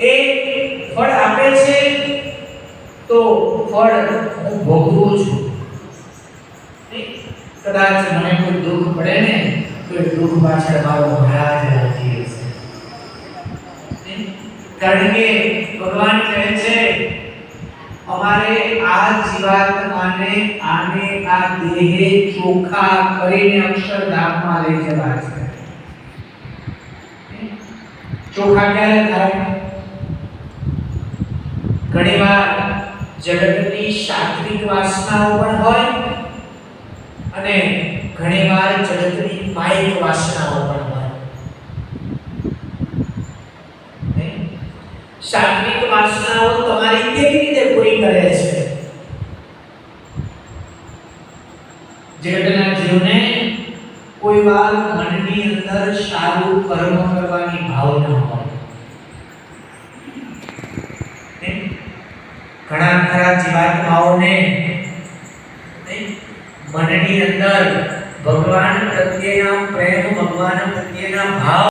એ ફળ આપે છે, તો ફળ હું ભોગવું છું? કદાચ મને કોઈ દુઃખ પડે ને, તો દુઃખ પાછળ મારો મહારાજ રાજી હશે કારણ કે ભગવાન કહે છે, અમારે આ જીવાત્માને, આને, આ દેહે ચોખા કરીને અક્ષરધામમાં લઈ જવા છે. ચોખા ક્યારે થાય ઘણીવાર જગતની શાસ્ત્રિક વાસનાઓ પણ હોય અને ઘણીવાર જગતની માયિક વાસનાઓ પણ હોય? શારીરિક વાસનાઓ તમારી કેવી રીતે પૂરી કરે છે જગતના જીવને કોઈ વાર મનની અંદર સારું કર્મ ઘણા ખરા જીવાત્માઓને? મનની અંદર ભગવાન પ્રત્યેના પ્રેમ ભગવાન પ્રત્યેના ભાવ